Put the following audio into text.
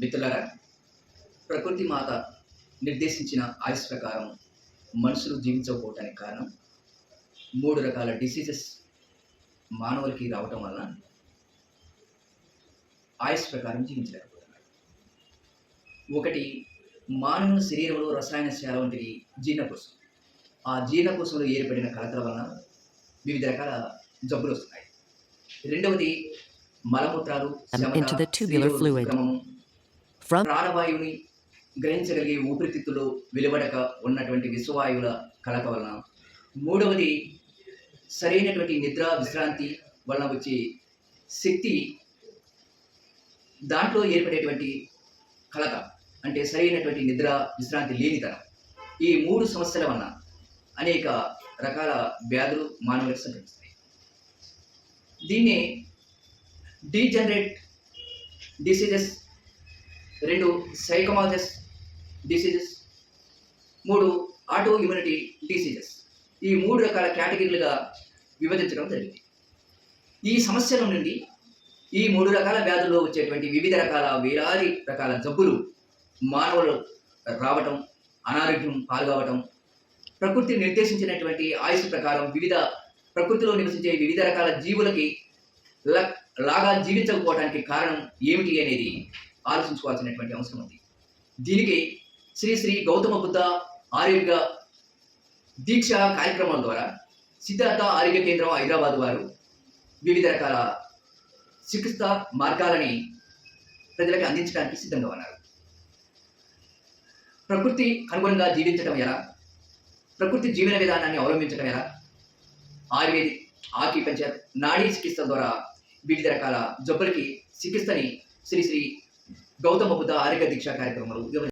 మిత్రులారా ప్రకృతి మాత నిర్దేశించిన ఆయుష్ ప్రకారం మనుషులు జీవించకపోవటానికి కారణం మూడు రకాల డిసీజెస్ మానవులకి రావటం వలన ఆయుష్ ప్రకారం జీవించలేకపోతున్నారు. ఒకటి మానవుని శరీరంలో రసాయన శాల వంటిది జీర్ణకోశం. ఆ జీర్ణకోశంలో ఏర్పడిన కలతల వలన వివిధ రకాల జబ్బులు వస్తున్నాయి. రెండవది మలమూత్రాలు From ప్రాణవాయువుని గ్రహించగలిగే ఊపిరితిత్తులు వెలువడక ఉన్నటువంటి విశ్వవాయువుల కలక వలన. మూడవది సరైనటువంటి నిద్ర విశ్రాంతి వలన వచ్చే శక్తి దాంట్లో ఏర్పడేటువంటి కలత అంటే సరైనటువంటి నిద్ర విశ్రాంతి లేనితనం. ఈ మూడు సమస్యల వలన అనేక రకాల వ్యాధులు మానవులకు సంక్రమిస్తాయి దీన్ని డీజనరేట్ డిసీజెస్ రెండు సైకమాలజెస్ డిసీజెస్ మూడు ఆటో ఇమ్యూనిటీ డిసీజెస్. ఈ మూడు రకాల కేటగిరీలుగా విభజించడం జరిగింది. ఈ సమస్యల నుండి ఈ మూడు రకాల వ్యాధుల్లో వచ్చేటువంటి వివిధ రకాల వేలాది రకాల జబ్బులు మానవులు రావటం అనారోగ్యం పాల్గొవటం ప్రకృతి నిర్దేశించినటువంటి ఆయుష్ ప్రకారం వివిధ ప్రకృతిలో నివసించే వివిధ రకాల జీవులకి లాగా జీవించకపోవడానికి కారణం ఏమిటి అనేది ఆలోచించుకోవాల్సినటువంటి అవసరం ఉంది. దీనికి శ్రీ శ్రీ గౌతమ బుద్ధ ఆరోగ్య దీక్ష కార్యక్రమాల ద్వారా సిద్ధార్థ ఆరోగ్య కేంద్రం హైదరాబాద్ వారు వివిధ రకాల చికిత్స మార్గాలని ప్రజలకు అందించడానికి సిద్ధంగా ఉన్నారు. ప్రకృతి అనుగుణంగా జీవించడం ఎలా? ప్రకృతి జీవన విధానాన్ని అవలంబించడం ఎలా? ఆయుర్వేదిక్ ఆక్యుపెంచర్ నాడీ చికిత్స ద్వారా వివిధ రకాల జబ్బులకి చికిత్సని శ్రీ శ్రీ గౌతమ బుద్ధ ఆరోగ్య దీక్ష కార్యక్రమాలు వివరించారు